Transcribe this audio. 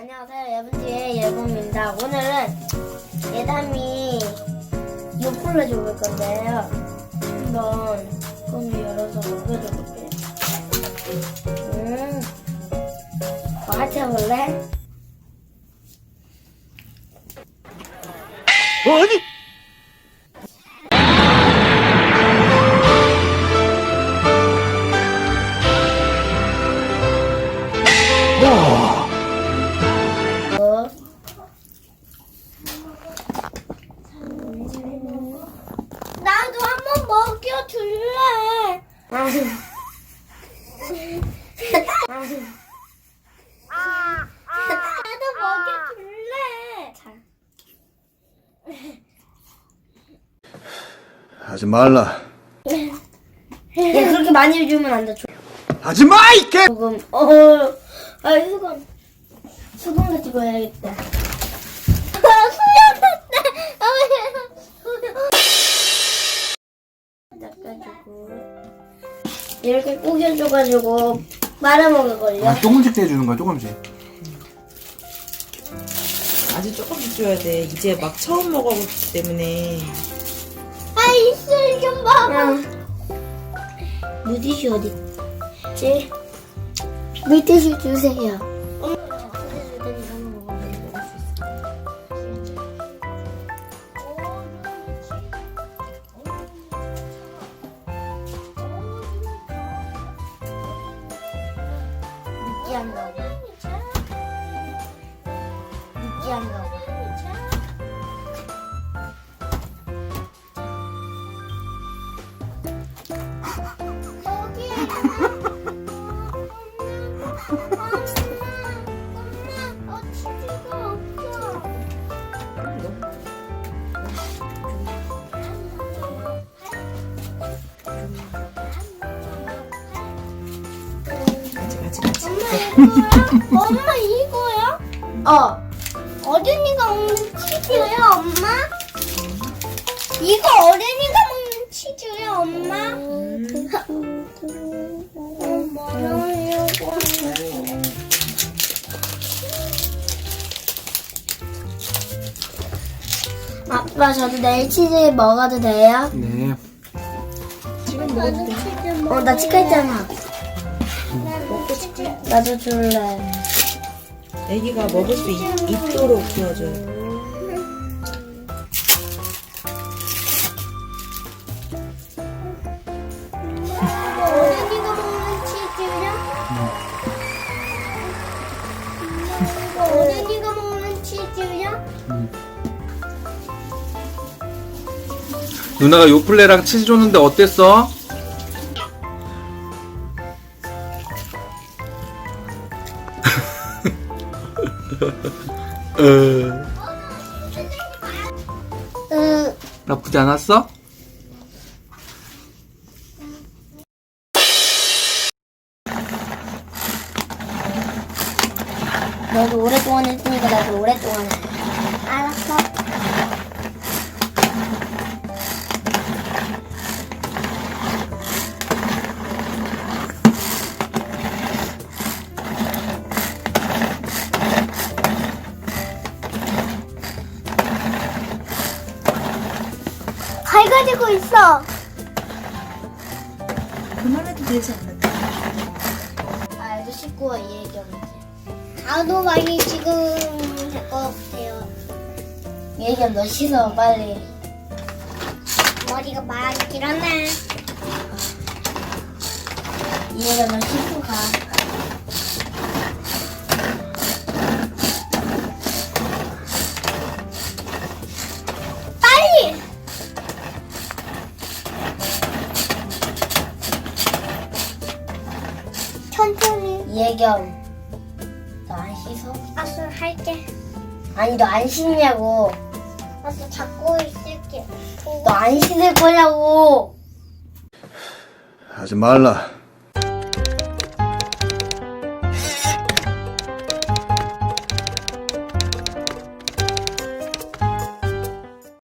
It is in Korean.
안녕하세요. 여러분들의 예보입니다. 오늘은 예담이 요플을 줘볼 건데요. 한번 뚜껑을 열어서 먹여줘볼게요. 음. 맞춰볼래? 아니 나도 한 번 먹여줄래? 나도 먹여줄래? 하지 말라. 야 그렇게 많이 주면 안돼. 하지 마 이게 조금 어, 아 수건 수건 가지고 해야겠다. 구겨줘가지고 말아 먹을걸요. 아, 조금씩 떼주는 거야 조금씩 아주 조금씩 줘야 돼. 이제 막 처음 먹어보기 때문에. 아 입술 좀 봐봐. 물티슈 어디 있지? 물티슈 주세요. 느끼한 거. 느끼한 거. 아직. 엄마 이거야? 어. 어른이가 먹는 치즈야, 엄마? 이거 어른이가 먹는 치즈야, 엄마? 엄마랑 이거. 아빠 저도 내일 치즈 먹어도 돼요? 네 지금 먹어도 돼. 어 나 치과 있잖아 나도 줄래 애기가 먹을 수 있, 있도록 치즈야? 이거 어른이가 먹는 치즈야? 누나가 요플레랑 치즈 줬는데 어땠어? 응 나쁘지 않았어? 너도 오랫동안 했으니까 나도 오랫동안 해 알았어 갈 가지고 있어 그만해도 되지 않을까? 알도 씻고 이 얘기하지. 나도 많이 지금 될 것 같아요. 얘기하 너 씻어 빨리. 머리가 많이 길었네. 너 씻고 가. 예경. 너안 씻어? 알았어, 할게. 아니, 너 안 씻냐고. 알았어, 잡고 있을게. 너 안 씻을 거냐고. 하지 말라